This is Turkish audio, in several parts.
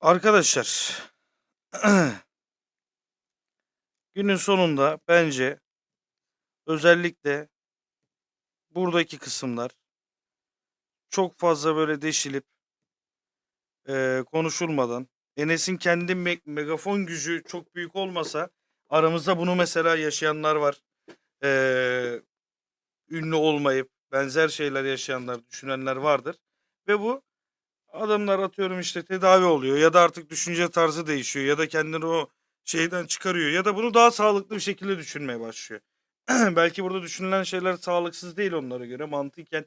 Arkadaşlar günün sonunda bence özellikle buradaki kısımlar çok fazla böyle deşilip eee, konuşulmadan Enes'in kendi me- megafon gücü çok büyük olmasa aramızda bunu mesela yaşayanlar var. Eee, ünlü olmayıp benzer şeyler yaşayanlar, düşünenler vardır. Ve bu adamlar atıyorum işte tedavi oluyor ya da artık düşünce tarzı değişiyor ya da kendini o şeyden çıkarıyor ya da bunu daha sağlıklı bir şekilde düşünmeye başlıyor. Belki burada düşünülen şeyler sağlıksız değil onlara göre mantıken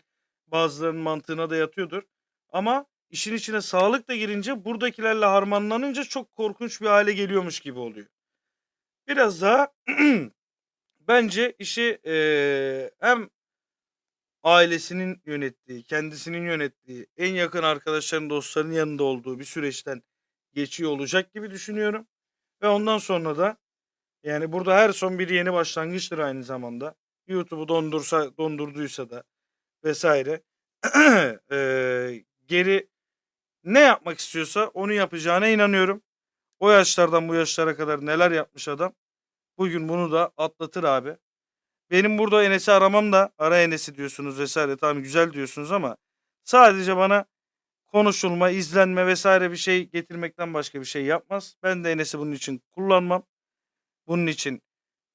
bazılarının mantığına da yatıyordur. Ama işin içine sağlık da girince buradakilerle harmanlanınca çok korkunç bir hale geliyormuş gibi oluyor. Biraz daha bence işi eee, hem ailesinin yönettiği, kendisinin yönettiği, en yakın arkadaşların, dostların yanında olduğu bir süreçten geçiyor olacak gibi düşünüyorum. Ve ondan sonra da yani burada her son bir yeni başlangıçtır aynı zamanda. YouTube'u dondursa dondurduysa da vesaire eee, geri ne yapmak istiyorsa onu yapacağına inanıyorum. O yaşlardan bu yaşlara kadar neler yapmış adam. Bugün bunu da atlatır abi. Benim burada Enes'i aramam da ara Enes'i diyorsunuz vesaire tamam güzel diyorsunuz ama sadece bana konuşulma, izlenme vesaire bir şey getirmekten başka bir şey yapmaz. Ben de Enes'i bunun için kullanmam. Bunun için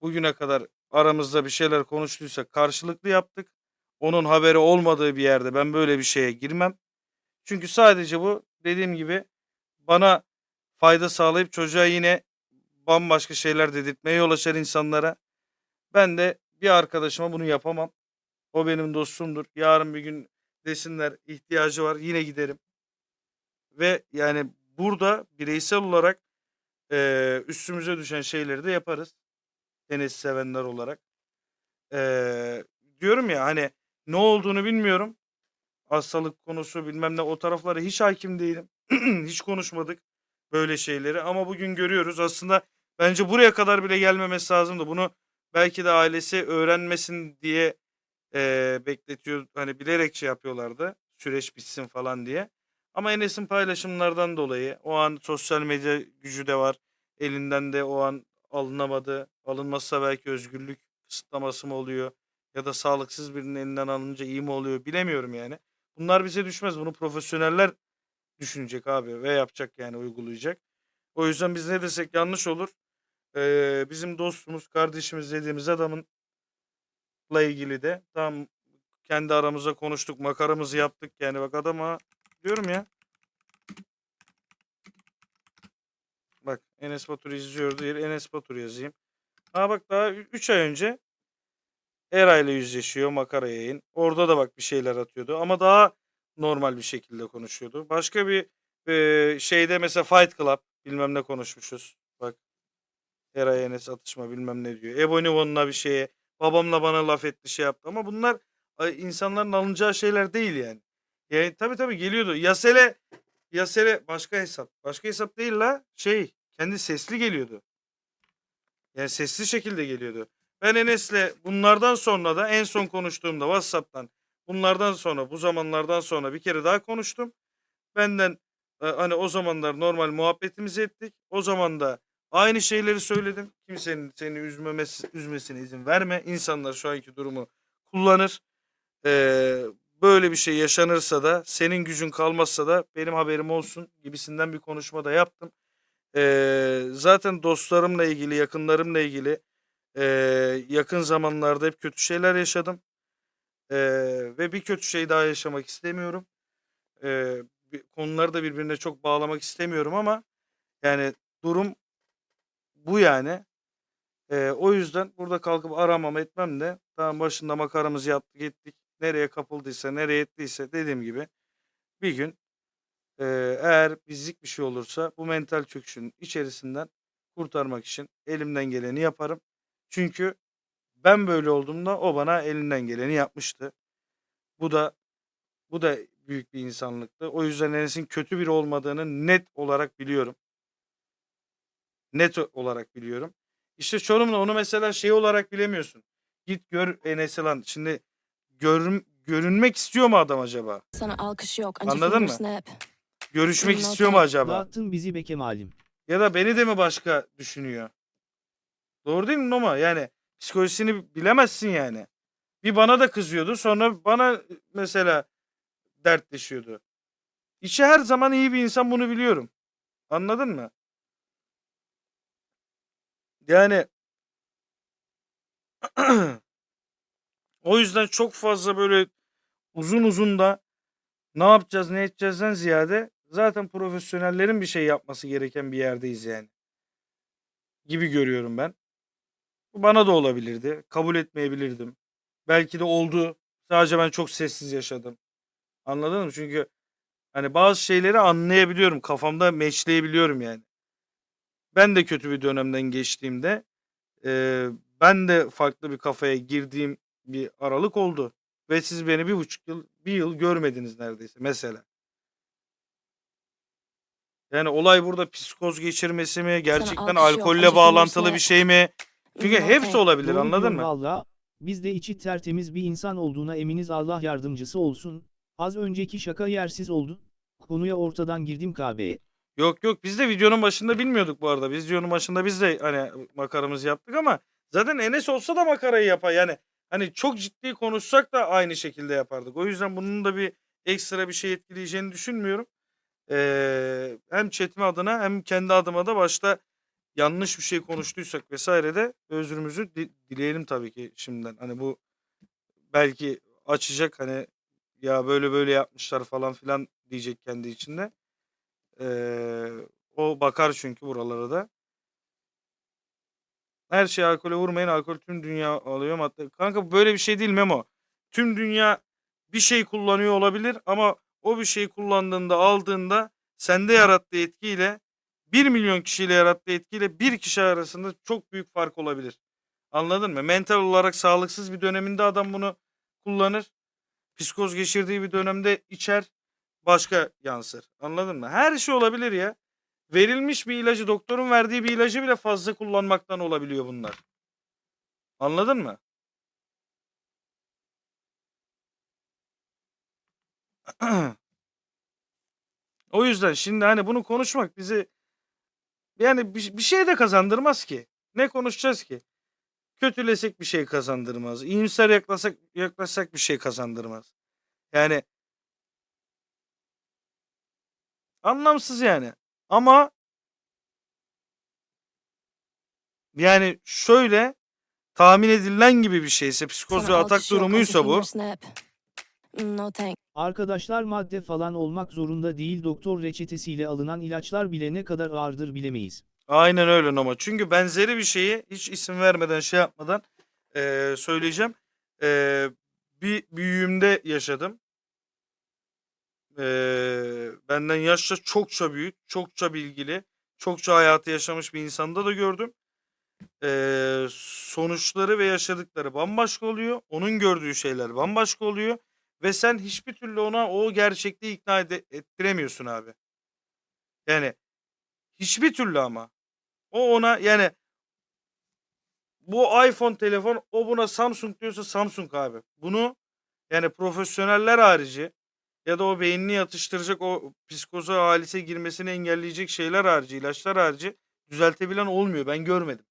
bugüne kadar aramızda bir şeyler konuştuysa karşılıklı yaptık. Onun haberi olmadığı bir yerde ben böyle bir şeye girmem. Çünkü sadece bu dediğim gibi bana fayda sağlayıp çocuğa yine bambaşka şeyler dedirtmeye yol açar insanlara. Ben de bir arkadaşıma bunu yapamam. O benim dostumdur. Yarın bir gün desinler ihtiyacı var yine giderim. Ve yani burada bireysel olarak eee, üstümüze düşen şeyleri de yaparız. Enes sevenler olarak. Eee, diyorum ya hani ne olduğunu bilmiyorum. Hastalık konusu bilmem ne o taraflara hiç hakim değilim. hiç konuşmadık böyle şeyleri ama bugün görüyoruz. Aslında bence buraya kadar bile gelmemesi lazımdı. Bunu belki de ailesi öğrenmesin diye eee, bekletiyor. Hani bilerek şey yapıyorlardı. Süreç bitsin falan diye. Ama Enes'in paylaşımlardan dolayı o an sosyal medya gücü de var. Elinden de o an alınamadı. Alınmazsa belki özgürlük kısıtlaması mı oluyor? Ya da sağlıksız birinin elinden alınca iyi mi oluyor? Bilemiyorum yani. Bunlar bize düşmez. Bunu profesyoneller düşünecek abi ve yapacak yani uygulayacak. O yüzden biz ne desek yanlış olur. Eee, bizim dostumuz, kardeşimiz dediğimiz adamınla ilgili de tam kendi aramızda konuştuk, makaramızı yaptık. Yani bak adama diyorum ya. Bak Enes Batur izliyor değil. Enes Batur yazayım. Ha bak daha 3 ay önce Era ile yüzleşiyor makara yayın. Orada da bak bir şeyler atıyordu ama daha normal bir şekilde konuşuyordu. Başka bir eee, şeyde mesela Fight Club bilmem ne konuşmuşuz. Bak Era Enes atışma bilmem ne diyor. Ebonivon'la bir şeye babamla bana laf etti şey yaptı ama bunlar insanların alınacağı şeyler değil yani. Yani tabii tabii geliyordu. Yasele Yasele başka hesap. Başka hesap değil la şey kendi sesli geliyordu. Yani sesli şekilde geliyordu. Ben Enes'le bunlardan sonra da en son konuştuğumda WhatsApp'tan bunlardan sonra bu zamanlardan sonra bir kere daha konuştum. Benden hani o zamanlar normal muhabbetimizi ettik. O zaman da aynı şeyleri söyledim. Kimsenin seni üzmemesi, üzmesine izin verme. İnsanlar şu anki durumu kullanır. Ee, böyle bir şey yaşanırsa da senin gücün kalmazsa da benim haberim olsun gibisinden bir konuşma da yaptım. Ee, zaten dostlarımla ilgili, yakınlarımla ilgili ee, yakın zamanlarda hep kötü şeyler yaşadım. Ee, ve bir kötü şey daha yaşamak istemiyorum. Ee, konuları da birbirine çok bağlamak istemiyorum ama yani durum bu yani. Ee, o yüzden burada kalkıp aramam etmem de tamam başında makaramızı yaptık ettik. Nereye kapıldıysa nereye ettiyse dediğim gibi bir gün e, eğer bizlik bir şey olursa bu mental çöküşün içerisinden kurtarmak için elimden geleni yaparım. Çünkü ben böyle olduğumda o bana elinden geleni yapmıştı. Bu da bu da büyük bir insanlıktı. O yüzden Enes'in kötü biri olmadığını net olarak biliyorum. Net olarak biliyorum. İşte Çorum'da onu mesela şey olarak bilemiyorsun. Git gör Enes'i lan. Şimdi görün, görünmek istiyor mu adam acaba? Sana alkış yok. Anladın mı? snap. görüşmek istiyor mu acaba? Dağıttın bizi be Kemal'im. Ya da beni de mi başka düşünüyor? Doğru değil mi Noma? Yani psikolojisini bilemezsin yani. Bir bana da kızıyordu. Sonra bana mesela dertleşiyordu. İçi her zaman iyi bir insan bunu biliyorum. Anladın mı? Yani o yüzden çok fazla böyle uzun uzun da ne yapacağız ne edeceğizden ziyade zaten profesyonellerin bir şey yapması gereken bir yerdeyiz yani. Gibi görüyorum ben. Bu bana da olabilirdi. Kabul etmeyebilirdim. Belki de oldu. Sadece ben çok sessiz yaşadım. Anladın mı? Çünkü hani bazı şeyleri anlayabiliyorum. Kafamda meçleyebiliyorum yani. Ben de kötü bir dönemden geçtiğimde eee, ben de farklı bir kafaya girdiğim bir aralık oldu. Ve siz beni bir buçuk yıl, bir yıl görmediniz neredeyse mesela. Yani olay burada psikoz geçirmesi mi? Gerçekten alkış yok, alkolle acı bağlantılı bir şey mi? Çünkü hepsi olabilir Doğru anladın diyor mı? Valla. Biz de içi tertemiz bir insan olduğuna eminiz Allah yardımcısı olsun. Az önceki şaka yersiz oldu. Konuya ortadan girdim kahveye. Yok yok biz de videonun başında bilmiyorduk bu arada. Biz videonun başında biz de hani makaramızı yaptık ama zaten Enes olsa da makarayı yapar. Yani hani çok ciddi konuşsak da aynı şekilde yapardık. O yüzden bunun da bir ekstra bir şey etkileyeceğini düşünmüyorum. Ee, hem chatime adına hem kendi adıma da başta yanlış bir şey konuştuysak vesaire de özrümüzü di- dileyelim tabii ki şimdiden. Hani bu belki açacak hani ya böyle böyle yapmışlar falan filan diyecek kendi içinde. Ee, o bakar çünkü buralara da. Her şey alkole vurmayın. Alkol tüm dünya alıyor madde. Kanka böyle bir şey değil Memo. Tüm dünya bir şey kullanıyor olabilir ama o bir şeyi kullandığında aldığında sende yarattığı etkiyle 1 milyon kişiyle yarattığı etkiyle bir kişi arasında çok büyük fark olabilir. Anladın mı? Mental olarak sağlıksız bir döneminde adam bunu kullanır. Psikoz geçirdiği bir dönemde içer başka yansır. Anladın mı? Her şey olabilir ya. Verilmiş bir ilacı, doktorun verdiği bir ilacı bile fazla kullanmaktan olabiliyor bunlar. Anladın mı? o yüzden şimdi hani bunu konuşmak bizi yani bir, bir şey de kazandırmaz ki. Ne konuşacağız ki? Kötülesek bir şey kazandırmaz. İyimser yaklaşsak, yaklaşsak bir şey kazandırmaz. Yani Anlamsız yani. Ama yani şöyle tahmin edilen gibi bir şeyse psikoz ve atak durumuysa bu. Arkadaşlar madde falan olmak zorunda değil doktor reçetesiyle alınan ilaçlar bile ne kadar ağırdır bilemeyiz. Aynen öyle Noma. Çünkü benzeri bir şeyi hiç isim vermeden şey yapmadan eee, söyleyeceğim. Eee, bir büyüğümde yaşadım. Eee, benden yaşça çokça büyük, çokça bilgili, çokça hayatı yaşamış bir insanda da gördüm. Eee, sonuçları ve yaşadıkları bambaşka oluyor. Onun gördüğü şeyler bambaşka oluyor. Ve sen hiçbir türlü ona o gerçekliği ikna ede- ettiremiyorsun abi. Yani hiçbir türlü ama. O ona yani bu iPhone telefon o buna Samsung diyorsa Samsung abi. Bunu yani profesyoneller harici ya da o beynini yatıştıracak o psikoza halise girmesini engelleyecek şeyler harici, ilaçlar harici düzeltebilen olmuyor. Ben görmedim.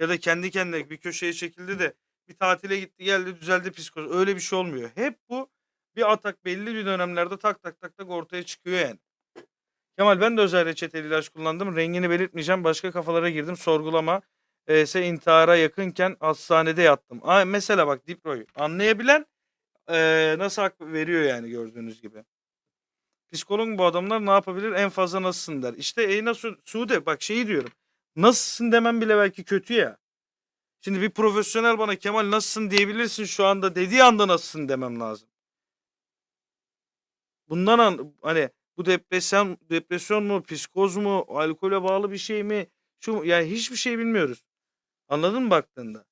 Ya da kendi kendine bir köşeye çekildi de bir tatile gitti geldi düzeldi psikoz. Öyle bir şey olmuyor. Hep bu bir atak belli bir dönemlerde tak tak tak tak ortaya çıkıyor yani. Kemal ben de özel reçeteli ilaç kullandım. Rengini belirtmeyeceğim. Başka kafalara girdim. Sorgulama. E, ise intihara yakınken hastanede yattım. Aa, mesela bak Dipro'yu anlayabilen e, nasıl hak veriyor yani gördüğünüz gibi. Psikolog bu adamlar ne yapabilir? En fazla nasılsın der. İşte e nasıl Sude bak şeyi diyorum. Nasılsın demem bile belki kötü ya. Şimdi bir profesyonel bana Kemal nasılsın diyebilirsin şu anda dediği anda nasılsın demem lazım. Bundan an, hani bu depresyon depresyon mu, psikoz mu, alkole bağlı bir şey mi? Şu yani hiçbir şey bilmiyoruz. Anladın mı baktığında?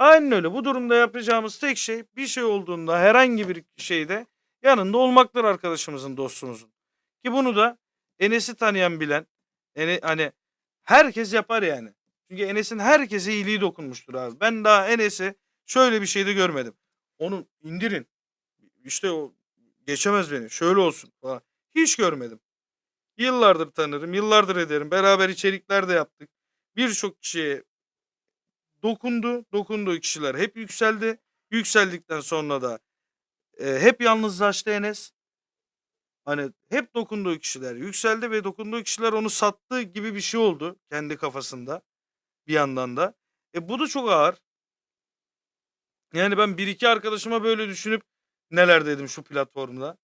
Aynen öyle. Bu durumda yapacağımız tek şey bir şey olduğunda herhangi bir şeyde yanında olmaktır arkadaşımızın, dostumuzun. Ki bunu da Enes'i tanıyan bilen hani herkes yapar yani. Çünkü Enes'in herkese iyiliği dokunmuştur abi. Ben daha Enes'e şöyle bir şey de görmedim. Onu indirin. İşte o geçemez beni. Şöyle olsun falan. Hiç görmedim. Yıllardır tanırım, yıllardır ederim. Beraber içerikler de yaptık. Birçok kişiye dokundu. Dokunduğu kişiler hep yükseldi. Yükseldikten sonra da e, hep yalnızlaştı Enes. Hani hep dokunduğu kişiler yükseldi ve dokunduğu kişiler onu sattı gibi bir şey oldu kendi kafasında bir yandan da. E bu da çok ağır. Yani ben bir iki arkadaşıma böyle düşünüp neler dedim şu platformda.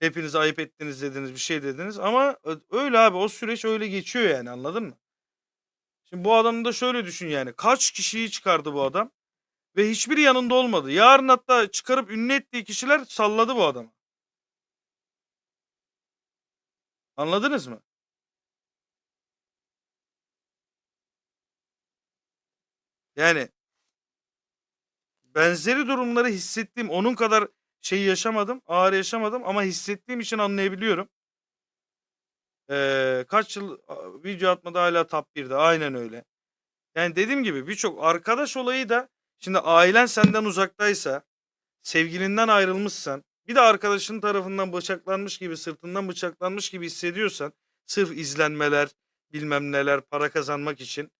Hepiniz ayıp ettiniz dediniz bir şey dediniz ama öyle abi o süreç öyle geçiyor yani anladın mı? Şimdi bu adamı da şöyle düşün yani kaç kişiyi çıkardı bu adam ve hiçbiri yanında olmadı. Yarın hatta çıkarıp ünlü ettiği kişiler salladı bu adamı. Anladınız mı? Yani benzeri durumları hissettiğim onun kadar şey yaşamadım, ağır yaşamadım ama hissettiğim için anlayabiliyorum. Ee, kaç yıl video atmadı hala top 1'de aynen öyle. Yani dediğim gibi birçok arkadaş olayı da şimdi ailen senden uzaktaysa, sevgilinden ayrılmışsan, bir de arkadaşın tarafından bıçaklanmış gibi, sırtından bıçaklanmış gibi hissediyorsan, sırf izlenmeler, bilmem neler, para kazanmak için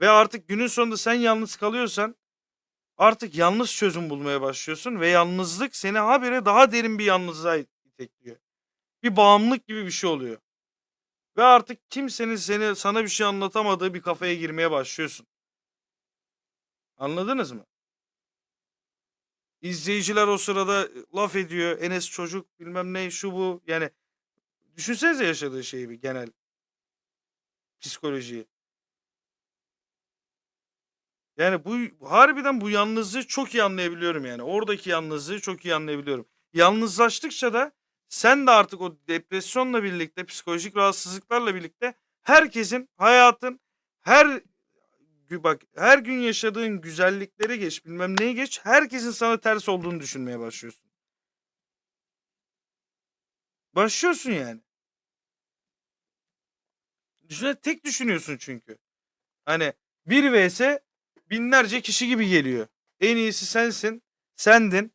ve artık günün sonunda sen yalnız kalıyorsan artık yalnız çözüm bulmaya başlıyorsun ve yalnızlık seni habire daha derin bir yalnızlığa itekliyor. Bir bağımlılık gibi bir şey oluyor. Ve artık kimsenin seni sana bir şey anlatamadığı bir kafaya girmeye başlıyorsun. Anladınız mı? İzleyiciler o sırada laf ediyor. Enes çocuk bilmem ne şu bu. Yani düşünsenize yaşadığı şeyi bir genel psikolojiyi. Yani bu harbiden bu yalnızlığı çok iyi anlayabiliyorum yani. Oradaki yalnızlığı çok iyi anlayabiliyorum. Yalnızlaştıkça da sen de artık o depresyonla birlikte, psikolojik rahatsızlıklarla birlikte herkesin hayatın her bak her gün yaşadığın güzellikleri geç, bilmem neyi geç, herkesin sana ters olduğunu düşünmeye başlıyorsun. Başlıyorsun yani. Düşüne tek düşünüyorsun çünkü. Hani bir vs binlerce kişi gibi geliyor. En iyisi sensin. Sendin.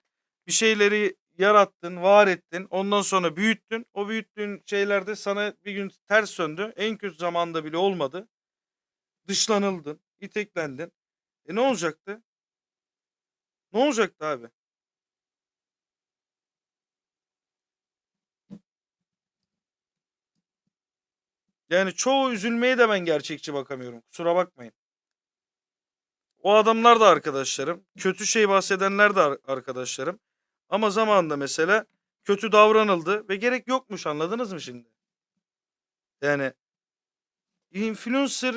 Bir şeyleri yarattın, var ettin. Ondan sonra büyüttün. O büyüttüğün şeyler de sana bir gün ters döndü. En kötü zamanda bile olmadı. Dışlanıldın, iteklendin. E ne olacaktı? Ne olacaktı abi? Yani çoğu üzülmeye de ben gerçekçi bakamıyorum. Kusura bakmayın. O adamlar da arkadaşlarım. Kötü şey bahsedenler de ar- arkadaşlarım. Ama zamanında mesela kötü davranıldı ve gerek yokmuş anladınız mı şimdi? Yani influencer,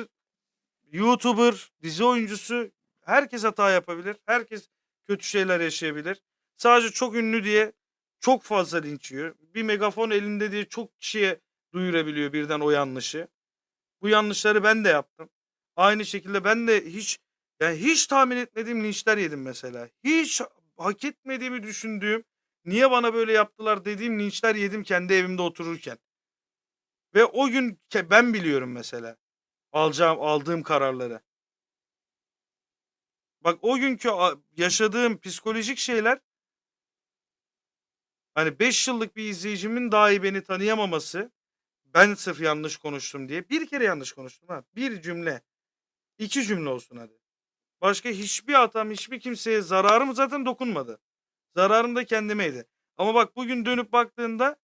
YouTuber, dizi oyuncusu herkes hata yapabilir. Herkes kötü şeyler yaşayabilir. Sadece çok ünlü diye çok fazla linç yiyor. Bir megafon elinde diye çok kişiye duyurabiliyor birden o yanlışı. Bu yanlışları ben de yaptım. Aynı şekilde ben de hiç yani hiç tahmin etmediğim linçler yedim mesela. Hiç hak etmediğimi düşündüğüm, niye bana böyle yaptılar dediğim linçler yedim kendi evimde otururken. Ve o gün ben biliyorum mesela alacağım aldığım kararları. Bak o günkü yaşadığım psikolojik şeyler hani 5 yıllık bir izleyicimin dahi beni tanıyamaması ben sırf yanlış konuştum diye bir kere yanlış konuştum ha. Bir cümle. iki cümle olsun hadi. Başka hiçbir hatam, hiçbir kimseye zararım zaten dokunmadı. Zararım da kendimeydi. Ama bak bugün dönüp baktığında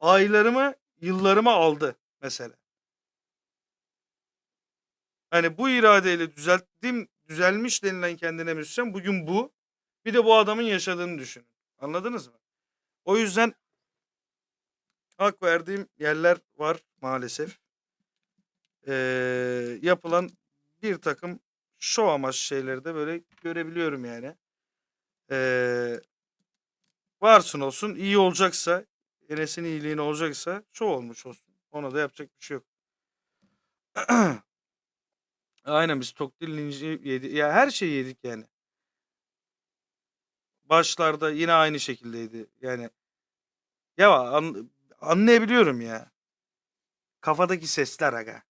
aylarımı, yıllarımı aldı mesela. Hani bu iradeyle düzelttim, düzelmiş denilen kendine müzisyen bugün bu. Bir de bu adamın yaşadığını düşünün. Anladınız mı? O yüzden hak verdiğim yerler var maalesef. Ee, yapılan bir takım şov amaçlı şeyleri de böyle görebiliyorum yani. Ee, varsın olsun iyi olacaksa Enes'in iyiliğine olacaksa şov olmuş olsun. Ona da yapacak bir şey yok. Aynen biz tok dil linci yedik. Ya her şeyi yedik yani. Başlarda yine aynı şekildeydi. Yani ya an- anlayabiliyorum ya. Kafadaki sesler aga.